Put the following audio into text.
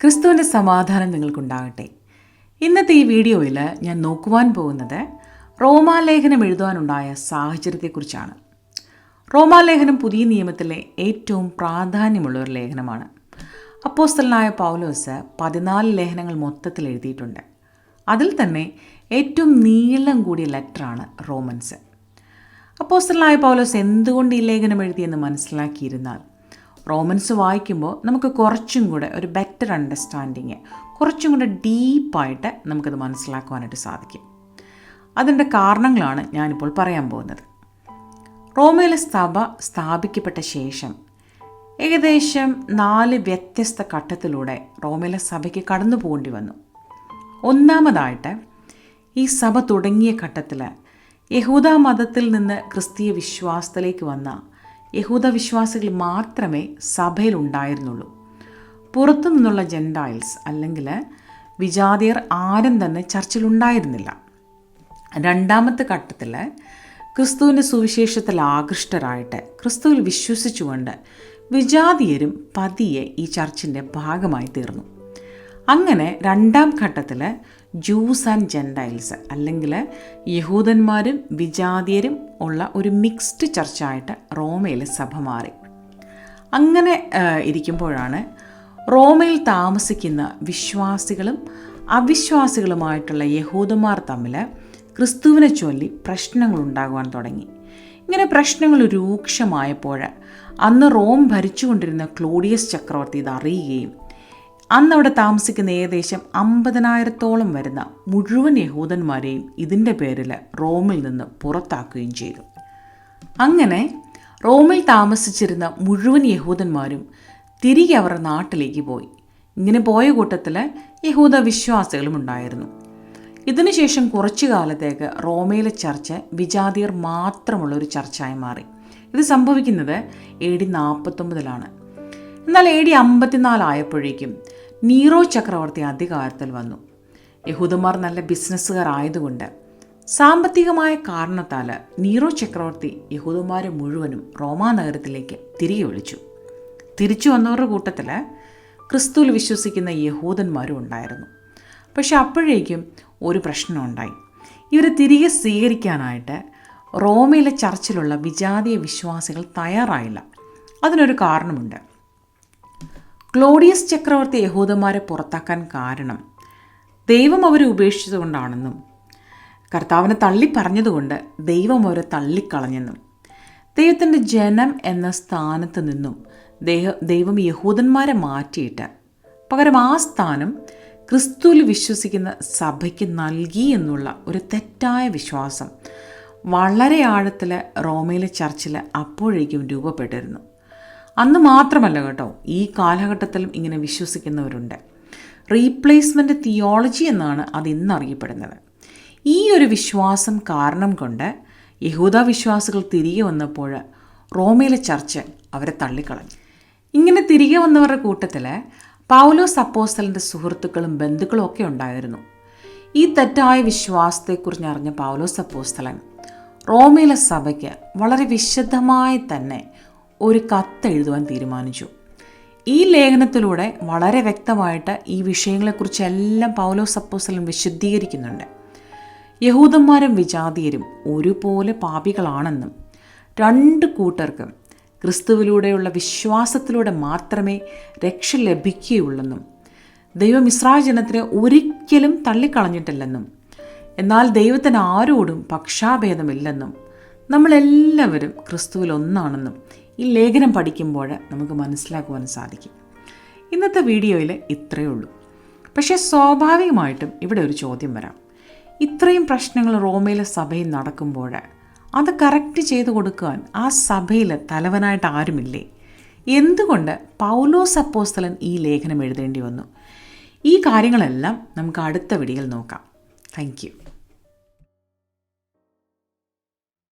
ക്രിസ്തുവിന്റെ സമാധാനം നിങ്ങൾക്കുണ്ടാകട്ടെ. ഇന്നത്തെ ഈ വീഡിയോയിൽ ഞാൻ നോക്കുവാൻ പോകുന്നത് റോമാലേഖനം എഴുതുവാനുണ്ടായ സാഹചര്യത്തെക്കുറിച്ചാണ്. റോമാലേഖനം പുതിയ നിയമത്തിലെ ഏറ്റവും പ്രാധാന്യമുള്ള ഒരു ലേഖനമാണ്. അപ്പോസ്തലനായ പൗലോസ് പതിനാല് ലേഖനങ്ങൾ മൊത്തത്തിൽ എഴുതിയിട്ടുണ്ട്. അതിൽ തന്നെ ഏറ്റവും നീളം കൂടിയ ലെറ്ററാണ് റോമൻസ്. അപ്പോസ്തലനായ പൗലോസ് എന്തുകൊണ്ട് ഈ ലേഖനം എഴുതിയെന്ന് മനസ്സിലാക്കിയിരുന്നാൽ റോമൻസ് വായിക്കുമ്പോൾ നമുക്ക് കുറച്ചും കൂടെ ഒരു ബെറ്റർ അണ്ടർസ്റ്റാൻഡിങ് കുറച്ചും കൂടെ ഡീപ്പായിട്ട് നമുക്കത് മനസ്സിലാക്കുവാനായിട്ട് സാധിക്കും. അതിന്റെ കാരണങ്ങളാണ് ഞാനിപ്പോൾ പറയാൻ പോകുന്നത്. റോമയിലെ സഭ സ്ഥാപിക്കപ്പെട്ട ശേഷം ഏകദേശം നാല് വ്യത്യസ്ത ഘട്ടത്തിലൂടെ റോമയിലെ സഭയ്ക്ക് കടന്നു പോകേണ്ടി വന്നു. ഒന്നാമതായിട്ട് ഈ സഭ തുടങ്ങിയ ഘട്ടത്തിൽ യഹൂദ മതത്തിൽ നിന്ന് ക്രിസ്തീയ വിശ്വാസത്തിലേക്ക് വന്ന യഹൂദ വിശ്വാസികൾ മാത്രമേ സഭയിൽ ഉണ്ടായിരുന്നുള്ളൂ പുറത്തു നിന്നുള്ള ജെൻഡായിൽസ് അല്ലെങ്കിൽ വിജാതിയർ ആരും തന്നെ ചർച്ചിലുണ്ടായിരുന്നില്ല. രണ്ടാമത്തെ ഘട്ടത്തിൽ ക്രിസ്തുവിന്റെ സുവിശേഷത്തിൽ ആകൃഷ്ടരായിട്ട് ക്രിസ്തുവിൽ വിശ്വസിച്ചുകൊണ്ട് വിജാതിയരും പതിയെ ഈ ചർച്ചിന്റെ ഭാഗമായി തീർന്നു. അങ്ങനെ രണ്ടാം ഘട്ടത്തിൽ ജൂസ് ആൻഡ് ജെൻഡൈൽസ് അല്ലെങ്കിൽ യഹൂദന്മാരും വിജാതിയരും ഉള്ള ഒരു മിക്സ്ഡ് ചർച്ചായിട്ട് റോമയിൽ സഭ മാറി. അങ്ങനെ ഇരിക്കുമ്പോഴാണ് റോമയിൽ താമസിക്കുന്ന വിശ്വാസികളും അവിശ്വാസികളുമായിട്ടുള്ള യഹൂദന്മാർ തമ്മിൽ ക്രിസ്തുവിനെ ചൊല്ലി പ്രശ്നങ്ങൾ ഉണ്ടാകുവാൻ തുടങ്ങി. ഇങ്ങനെ പ്രശ്നങ്ങൾ രൂക്ഷമായപ്പോൾ അന്ന് റോം ഭരിച്ചുകൊണ്ടിരുന്ന ക്ലോഡിയസ് ചക്രവർത്തി ഇത് അറിയുകയും അന്ന് അവിടെ താമസിക്കുന്ന ഏകദേശം അമ്പതിനായിരത്തോളം വരുന്ന മുഴുവൻ യഹൂദന്മാരെയും ഇതിന്റെ പേരിൽ റോമിൽ നിന്ന് പുറത്താക്കുകയും ചെയ്തു. അങ്ങനെ റോമിൽ താമസിച്ചിരുന്ന മുഴുവൻ യഹൂദന്മാരും തിരികെ അവരുടെ നാട്ടിലേക്ക് പോയി. ഇങ്ങനെ പോയ കൂട്ടത്തിൽ യഹൂദ വിശ്വാസികളും ഉണ്ടായിരുന്നു. ഇതിനുശേഷം കുറച്ചു കാലത്തേക്ക് റോമയിലെ ചർച്ച വിജാതിയർ മാത്രമുള്ള ഒരു ചർച്ചയായി മാറി. ഇത് സംഭവിക്കുന്നത് എ ഡി നാൽപ്പത്തൊമ്പതിലാണ്. എന്നാൽ എ ഡി അമ്പത്തിനാലായപ്പോഴേക്കും നീറോ ചക്രവർത്തി അധികാരത്തിൽ വന്നു. യഹൂദന്മാർ നല്ല ബിസിനസ്സുകാർ ആയതുകൊണ്ട് സാമ്പത്തികമായ കാരണത്താൽ നീറോ ചക്രവർത്തി യഹൂദന്മാരെ മുഴുവനും റോമാ നഗരത്തിലേക്ക് തിരികെ വിളിച്ചു. തിരിച്ചു വന്നവരുടെ കൂട്ടത്തിൽ ക്രിസ്തുവിൽ വിശ്വസിക്കുന്ന യഹൂദന്മാരും ഉണ്ടായിരുന്നു. പക്ഷെ അപ്പോഴേക്കും ഒരു പ്രശ്നമുണ്ടായി ഇവരെ തിരികെ സ്വീകരിക്കാനായിട്ട് റോമയിലെ ചർച്ചിലുള്ള വിജാതീയ വിശ്വാസികൾ തയ്യാറായില്ല. അതിനൊരു കാരണമുണ്ട്. ക്ലോഡിയസ് ചക്രവർത്തി യഹൂദന്മാരെ പുറത്താക്കാൻ കാരണം ദൈവം അവരെ ഉപേക്ഷിച്ചതുകൊണ്ടാണെന്നും കർത്താവിനെ തള്ളി പറഞ്ഞതുകൊണ്ട് ദൈവം അവരെ തള്ളിക്കളഞ്ഞെന്നും ദൈവത്തിന്റെ ജനം എന്ന സ്ഥാനത്ത് നിന്നും ദേഹ ദൈവം യഹൂദന്മാരെ മാറ്റിയിട്ട് പകരം ആ സ്ഥാനം ക്രിസ്തുവിൽ വിശ്വസിക്കുന്ന സഭയ്ക്ക് നൽകി എന്നുള്ള ഒരു തെറ്റായ വിശ്വാസം വളരെ ആഴത്തിൽ റോമയിലെ ചർച്ചിൽ അപ്പോഴേക്കും രൂപപ്പെട്ടിരുന്നു. അന്ന് മാത്രമല്ല കേട്ടോ ഈ കാലഘട്ടത്തിലും ഇങ്ങനെ വിശ്വസിക്കുന്നവരുണ്ട്. റീപ്ലേസ്മെന്റ് തിയോളജി എന്നാണ് അത് ഇന്നറിയപ്പെടുന്നത് ഈ ഒരു വിശ്വാസം കാരണം കൊണ്ട് യഹൂദ വിശ്വാസികൾ തിരികെ വന്നപ്പോൾ റോമയിലെ ചർച്ച് അവരെ തള്ളിക്കളഞ്ഞു. ഇങ്ങനെ തിരികെ വന്നവരുടെ കൂട്ടത്തിൽ പൗലോസ് അപ്പോസ്റ്റലിന്റെ സുഹൃത്തുക്കളും ബന്ധുക്കളും ഒക്കെ ഉണ്ടായിരുന്നു. ഈ തെറ്റായ വിശ്വാസത്തെക്കുറിച്ച് അറിഞ്ഞ പൗലോസ് അപ്പോസ്തലൻ റോമയിലെ സഭയ്ക്ക് വളരെ വിശദമായി തന്നെ ഒരു കത്ത് എഴുതുവാൻ തീരുമാനിച്ചു. ഈ ലേഖനത്തിലൂടെ വളരെ വ്യക്തമായിട്ട് ഈ വിഷയങ്ങളെക്കുറിച്ചെല്ലാം പൗലോ സപ്പോസലും വിശദീകരിക്കുന്നുണ്ട്. യഹൂദന്മാരും വിജാതീയരും ഒരുപോലെ പാപികളാണെന്നും രണ്ട് കൂട്ടർക്കും ക്രിസ്തുവിലൂടെയുള്ള വിശ്വാസത്തിലൂടെ മാത്രമേ രക്ഷ ലഭിക്കുകയുള്ളെന്നും ദൈവം ഇസ്രായേൽ ജനത്തിനെ ഒരിക്കലും തള്ളിക്കളഞ്ഞിട്ടില്ലെന്നും എന്നാൽ ദൈവത്തിന് ആരോടും പക്ഷാഭേദമില്ലെന്നും നമ്മളെല്ലാവരും ക്രിസ്തുവിൽ ഒന്നാണെന്നും ഈ ലേഖനം പഠിക്കുമ്പോൾ നമുക്ക് മനസ്സിലാക്കുവാൻ സാധിക്കും. ഇന്നത്തെ വീഡിയോയിൽ ഇത്രയേ ഉള്ളൂ. പക്ഷേ സ്വാഭാവികമായിട്ടും ഇവിടെ ഒരു ചോദ്യം വരാം. ഇത്രയും പ്രശ്നങ്ങൾ റോമയിലെ സഭയിൽ നടക്കുമ്പോൾ അത് കറക്റ്റ് ചെയ്തു കൊടുക്കാൻ ആ സഭയിൽ തലവനായിട്ട് ആരുമില്ലേ? എന്തുകൊണ്ട് പൗലോസ് അപ്പോസ്തലൻ ഈ ലേഖനം എഴുതേണ്ടി വന്നു? ഈ കാര്യങ്ങളെല്ലാം നമുക്ക് അടുത്ത വീഡിയോയിൽ നോക്കാം. താങ്ക്